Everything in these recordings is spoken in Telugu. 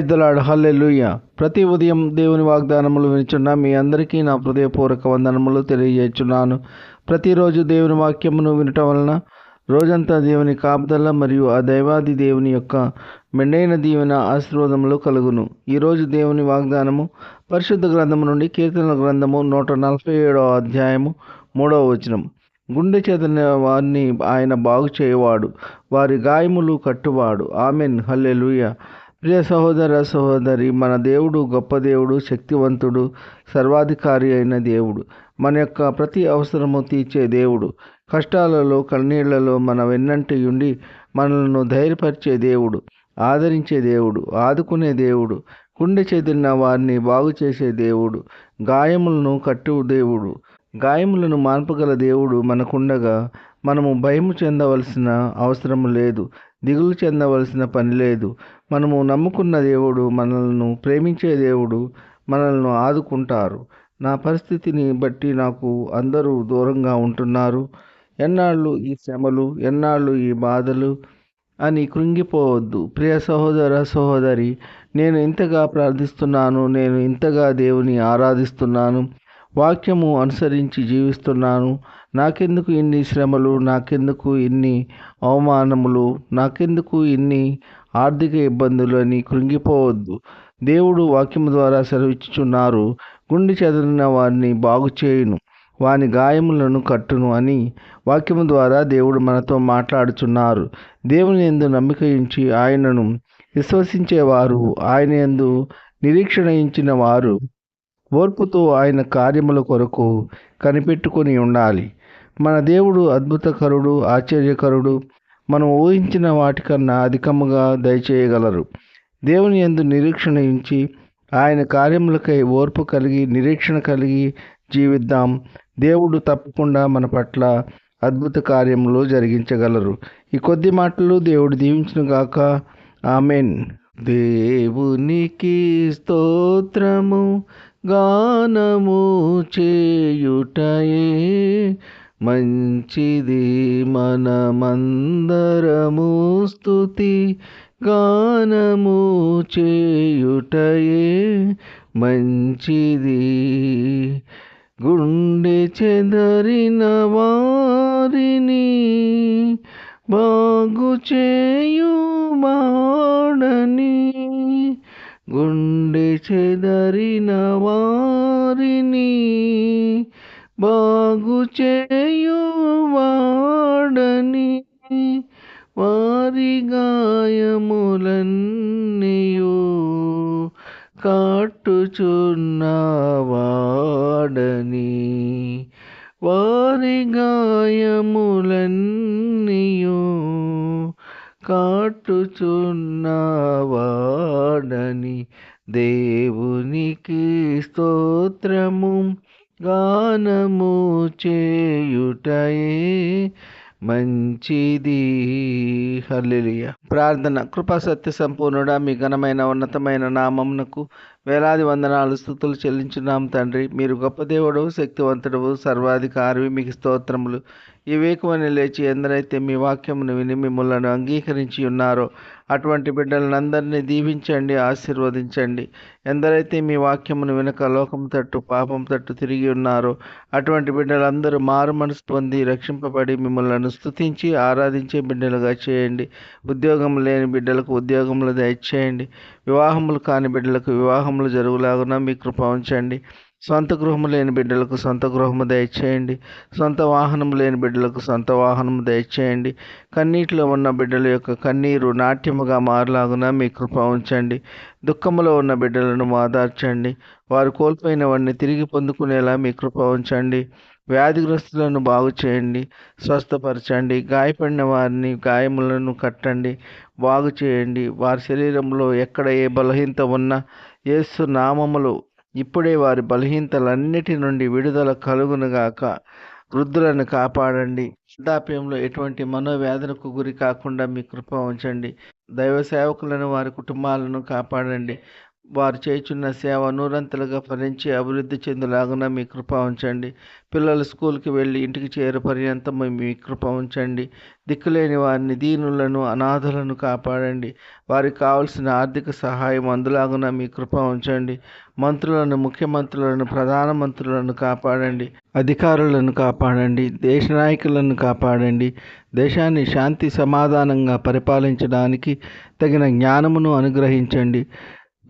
ప్రైజ్ దలాడ్ హల్లెలూయ. ప్రతి ఉదయం దేవుని వాగ్దానములు వినిచున్న మీ అందరికీ నా హృదయపూర్వక వందనములు తెలియజేస్తున్నాను ప్రతిరోజు దేవుని వాక్యమును వినటం వలన రోజంతా దేవుని కాపుదల మరియు ఆ దైవాది దేవుని యొక్క మెండైన దీవెన ఆశీర్వాదములు కలుగును. ఈరోజు దేవుని వాగ్దానము పరిశుద్ధ గ్రంథము నుండి కీర్తనల గ్రంథము నూట నలభై ఏడవ అధ్యాయము మూడవ వచనం. గుండె చేతన వారిని ఆయన బాగు చేయవాడు వారి గాయములు కట్టువాడు. ఆమెన్. హల్లెలుయ. ప్రియ సహోదర సహోదరి మన దేవుడు గొప్ప దేవుడు శక్తివంతుడు సర్వాధికారి అయిన దేవుడు మన యొక్క ప్రతి అవసరము తీర్చే దేవుడు కష్టాలలో కన్నీళ్ళలో మన వెన్నంటి ఉండి మనల్ని ధైర్యపరిచే దేవుడు ఆదరించే దేవుడు ఆదుకునే దేవుడు గుండె చెదిరిన వారిని బాగు చేసే దేవుడు గాయములను కట్టు దేవుడు గాయములను మాన్పగల దేవుడు మనకుండగా మనము భయము చెందవలసిన అవసరం లేదు. దిగులు చెందవలసిన పని లేదు. మనము నమ్ముకున్న దేవుడు మనల్ని ప్రేమించే దేవుడు మనల్ని ఆదుకుంటారు. నా పరిస్థితిని బట్టి నాకు అందరూ దూరంగా ఉంటున్నారు. ఎన్నాళ్ళు ఈ శ్రమలు ఎన్నాళ్ళు ఈ బాధలు అని కృంగిపోవద్దు. ప్రియ సహోదర సహోదరి నేను ఇంతగా ప్రార్థిస్తున్నాను నేను ఇంతగా దేవుని ఆరాధిస్తున్నాను. వాక్యము అనుసరించి జీవిస్తున్నాను. నాకెందుకు ఇన్ని శ్రమలు? నాకెందుకు ఇన్ని అవమానములు? నాకెందుకు ఇన్ని ఆర్థిక ఇబ్బందులు అని కృంగిపోవద్దు. దేవుడు వాక్యం ద్వారా సెలవిచ్చుచున్నారు. గుండె చెదిరిన వారిని బాగు చేయును. వాని గాయములను కట్టును అని వాక్యము ద్వారా దేవుడు మనతో మాట్లాడుచున్నారు. దేవుని ఎందు నమ్మిక ఉంచి ఆయనను విశ్వసించేవారు. ఆయన ఎందు నిరీక్షణ ఇచ్చిన వారు ఓర్పుతో ఆయన కార్యముల కొరకు కనిపెట్టుకొని ఉండాలి. మన దేవుడు అద్భుతకరుడు ఆశ్చర్యకరుడు మనం ఊహించిన వాటికన్నా అధికముగా దయచేయగలరు. దేవుని ఎందు నిరీక్షణ ఉంచి ఆయన కార్యములకై ఓర్పు కలిగి నిరీక్షణ కలిగి జీవిద్దాం. దేవుడు తప్పకుండా మన పట్ల అద్భుత కార్యములు జరిగించగలరు. ఈ కొద్ది మాటలు దేవుడు దీవించిన గాక. ఆమెన్. దేవునికి స్తోత్రము. గానము చేయుటయే మంచిది మనమందరము స్తుతి. గానము చేయుటయే మంచిది. గుండె చెదరిన వారిని బాగు చేయు మాడని గుండె చెదరిన వారిని బాగు చేయువాడని వారి గాయములన్నీయు కాటుచున్నవాడని వారి గాయములన్నీయు కాటుచున్నవాడని దేవునికి స్తోత్రము గానము చేయుటయే మంచిది. హల్లెలూయ. ప్రార్థన కృపా సత్య సంపూర్ణుడా మీ ఘనమైన ఉన్నతమైన నామమునకు వేలాది వందనాలు స్థుతులు చెల్లించున్నాం తండ్రి. మీరు గొప్ప దేవుడు శక్తివంతుడు సర్వాధికారి మీకు స్తోత్రములు ఈ లేచి ఎందరైతే మీ వాక్యమును విని మిమ్మల్ని అంగీకరించి ఉన్నారో అటువంటి బిడ్డలందరినీ దీవించండి ఆశీర్వదించండి. ఎందరైతే మీ వాక్యమును వినక లోకం తట్టు పాపం తట్టు తిరిగి ఉన్నారో అటువంటి బిడ్డలందరూ మారు మనసు పొంది రక్షింపబడి మిమ్మల్ని స్తుతించి ఆరాధించే బిడ్డలుగా చేయండి. ఉద్యోగం లేని బిడ్డలకు ఉద్యోగములు దయచేయండి. వివాహములు కాని బిడ్డలకు వివాహములు జరుగులాగున మీ కృప ఉంచండి. సొంత గృహము లేని బిడ్డలకు సొంత గృహము దయచేయండి. సొంత వాహనం లేని బిడ్డలకు సొంత వాహనము దయచేయండి. కన్నీటిలో ఉన్న బిడ్డల యొక్క కన్నీరు నాట్యముగా మారలాగున మీ కృప ఉంచండి. దుఃఖములో ఉన్న బిడ్డలను మాదార్చండి వారు కోల్పోయిన వాడిని తిరిగి పొందుకునేలా మీ కృప ఉంచండి. వ్యాధిగ్రస్తులను బాగు చేయండి. స్వస్థపరచండి. గాయపడిన వారిని గాయములను కట్టండి. బాగు చేయండి. వారి శరీరంలో ఎక్కడ ఏ బలహీనత ఉన్నా యేసు నామములు ఇప్పుడే వారి బలహీనతలన్నిటి నుండి విడుదల కలుగునుగాక. వృద్ధులను కాపాడండి. వృద్ధాప్యంలో ఎటువంటి మనోవ్యాధులకు గురి కాకుండా మీ కృప ఉంచండి. దైవ సేవకులను వారి కుటుంబాలను కాపాడండి. వారు చేయుచున్న సేవ నూరంతలుగా ఫలించి అభివృద్ధి చెందులాగున మీ కృప ఉంచండి. పిల్లలు స్కూల్కి వెళ్ళి ఇంటికి చేరు పర్యంతం మీ కృప ఉంచండి. దిక్కులేని వారిని దీనులను అనాథులను కాపాడండి. వారికి కావలసిన ఆర్థిక సహాయం అందులాగున మీ కృప ఉంచండి. మంత్రులను ముఖ్యమంత్రులను ప్రధానమంత్రులను కాపాడండి. అధికారులను కాపాడండి. దేశ నాయకులను కాపాడండి. దేశాన్ని శాంతి సమాధానంగా పరిపాలించడానికి తగిన జ్ఞానమును అనుగ్రహించండి.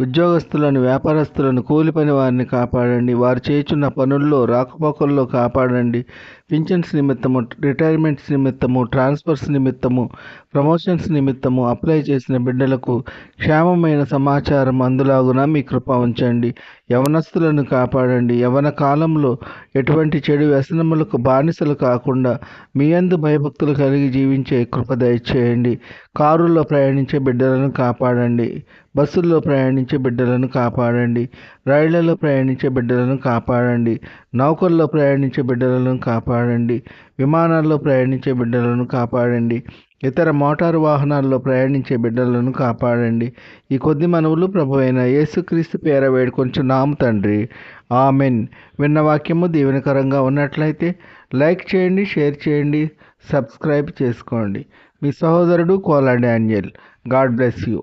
ఉద్యోగస్తులను వ్యాపారస్తులను కూలి పని వారిని కాపాడండి. వారు చేయుచున్న పనుల్లో రాకపోకల్లో కాపాడండి. పింఛన్స్ నిమిత్తము రిటైర్మెంట్స్ నిమిత్తము ట్రాన్స్ఫర్స్ నిమిత్తము ప్రమోషన్స్ నిమిత్తము అప్లై చేసిన బిడ్డలకు క్షేమమైన సమాచారం అందులాగున మీ కృప ఉంచండి. యవనస్తులను కాపాడండి. యవన కాలంలో ఎటువంటి చెడు వ్యసనములకు బానిసలు కాకుండా మీ అందు భయభక్తులు కలిగి జీవించే కృప దయచేయండి. కారుల్లో ప్రయాణించే బిడ్డలను కాపాడండి. బస్సుల్లో ప్రయాణించే బిడ్డలను కాపాడండి. రైళ్ళలో ప్రయాణించే బిడ్డలను కాపాడండి. నౌకల్లో ప్రయాణించే బిడ్డలను కాపాడండి. విమానాల్లో ప్రయాణించే బిడ్డలను కాపాడండి. ఇతర మోటారు వాహనాల్లో ప్రయాణించే బిడ్డలను కాపాడండి. ఈ కొద్ది మనవులు ప్రభు అయిన యేసుక్రీస్తు పేర వేడుకొంచున్నాము తండ్రి. ఆమెన్. విన్న వాక్యము దీవెనకరంగా ఉన్నట్లయితే లైక్ చేయండి షేర్ చేయండి సబ్స్క్రైబ్ చేసుకోండి. మీ సహోదరుడు Kola Daniel God bless you.